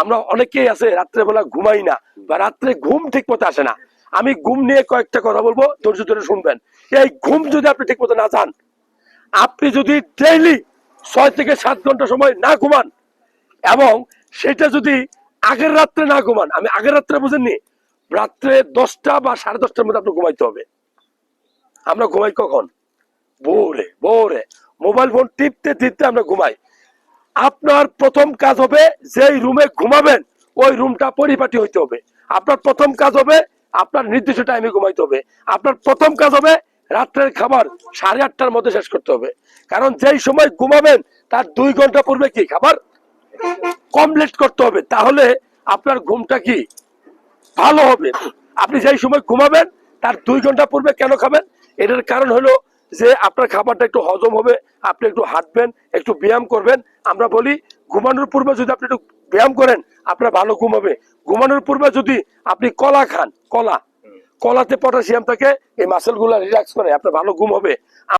আমরা অনেকেই আছে, রাত্রেবেলা ঘুমাই না বা রাত্রে ঘুম ঠিক মতো আসে না। আমি ঘুম নিয়ে কয়েকটা কথা বলব, ধৈর্য ধরে শুনবেন। এই ঘুম যদি আপনি ঠিক মতো না যান আপনি যদি ডেইলি ছয় থেকে সাত ঘণ্টা সময় না ঘুমান এবং সেটা যদি আগের রাত্রে না ঘুমান, আমি আগের রাত্রে বুঝেননি, রাত্রে দশটা বা সাড়ে দশটার মধ্যে আপনি ঘুমাইতে হবে। আমরা ঘুমাই কখন? ভোরে ভোরে। মোবাইল ফোন টিপতে টিপতে আমরা ঘুমাই। আপনার প্রথম কাজ হবে যেই রুমে ঘুমাবেন, ওই রুমটা পরিপাটি হইতে হবে। আপনার প্রথম কাজ হবে আপনার নির্দিষ্ট টাইমে ঘুমাইতে হবে। আপনার প্রথম কাজ হবে রাত্রের খাবার সাড়ে আটটার মধ্যে শেষ করতে হবে। কারণ যেই সময় ঘুমাবেন, তার দুই ঘণ্টা পূর্বে কি খাবার? কমপ্লিট করতে হবে। তাহলে আপনার ঘুমটা কি? ভালো হবে। আপনি যেই সময় ঘুমাবেন, তার দুই ঘণ্টা পূর্বে কেন খাবেন? এটার কারণ হলো যে আপনার খাবারটা একটু হজম হবে আপনি একটু হাঁটবেন একটু ব্যায়াম করবেন। আমরা বলি ঘুমানোর পূর্বে যদি আপনি একটু ব্যায়াম করেন আপনার ভালো ঘুম হবে। ঘুমানোর পূর্বে যদি আপনি কলা খান কলা। কলাতে পটাশিয়াম থাকে এই মাসেলগুলো রিল্যাক্স করে আপনার ভালো ঘুম হবে।